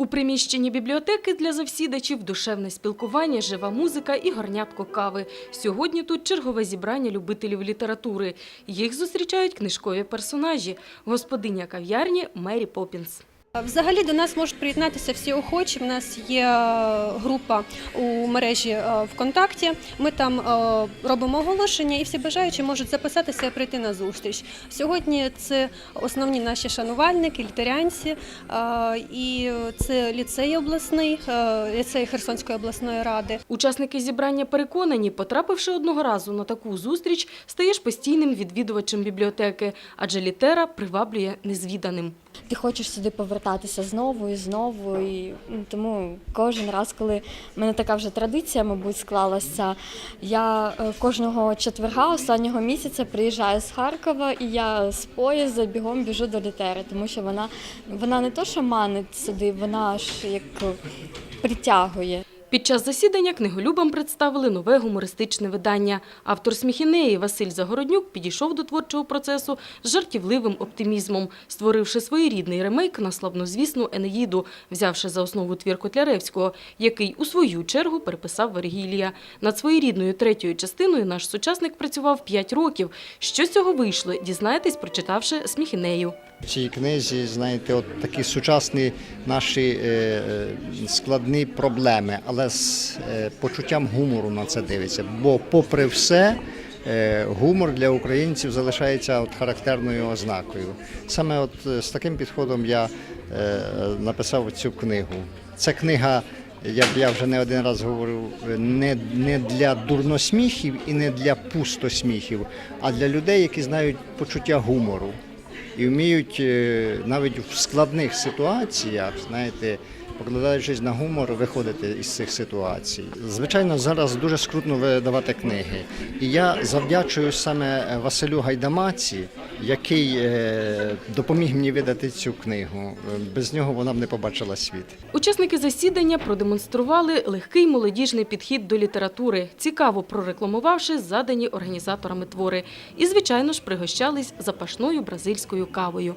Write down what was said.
У приміщенні бібліотеки для завсідачів душевне спілкування, жива музика і горнятко кави. Сьогодні тут чергове зібрання любителів літератури. Їх зустрічають книжкові персонажі. Господиня кав'ярні Мері Поппінс. Взагалі до нас можуть приєднатися всі охочі. У нас є е, група у мережі е, ВКонтакті. Ми там е, робимо оголошення, і всі бажаючі можуть записатися і прийти на зустріч. Сьогодні це основні наші шанувальники, літерянці, і це ліцей обласний, ліцей Херсонської обласної ради. Учасники зібрання переконані, потрапивши одного разу на таку зустріч, стаєш постійним відвідувачем бібліотеки, адже літера приваблює незвіданим. Ти хочеш сюди повертатися знову і знову. І ну, тому кожен раз, коли в мене така вже традиція, мабуть, склалася, я е, кожного четверга останнього місяця приїжджаю з Харкова і я з поїзда бігом біжу до літери, тому що вона, вона не то, що манить сюди, вона ж як притягує. Під час засідання книголюбам представили нове гумористичне видання. Автор сміхінеї Василь Загороднюк підійшов до творчого процесу з жартівливим оптимізмом, створивши своєрідний ремейк на славнозвісну Енеїду, взявши за основу твір Котляревського, який у свою чергу переписав Вергілія. Над своєрідною третьою частиною наш сучасник працював 5 років. Що з цього вийшло, дізнаєтесь, прочитавши сміхінею. В цій книзі, знаєте, от такі сучасні наші е, е, складні проблеми, але з е, почуттям гумору на це дивиться. Бо, попри все, гумор для українців залишається от характерною ознакою. Саме от з таким підходом я написав цю книгу. Це книга. Я, я вже не один раз говорив, не, не для дурносміхів і не для пустосміхів, а для людей, які знають почуття гумору і вміють е, навіть в складних ситуаціях, знаєте, покладаючись на гумор, виходити із цих ситуацій. Звичайно, зараз дуже скрутно видавати книги. І я завдячую саме Василю Гайдамаці, який е, допоміг мені видати цю книгу. Без нього вона б не побачила світ. Учасники засідання продемонстрували легкий молодіжний підхід до літератури, цікаво прорекламувавши задані організаторами твори. І, звичайно ж, пригощались запашною бразильською кавою.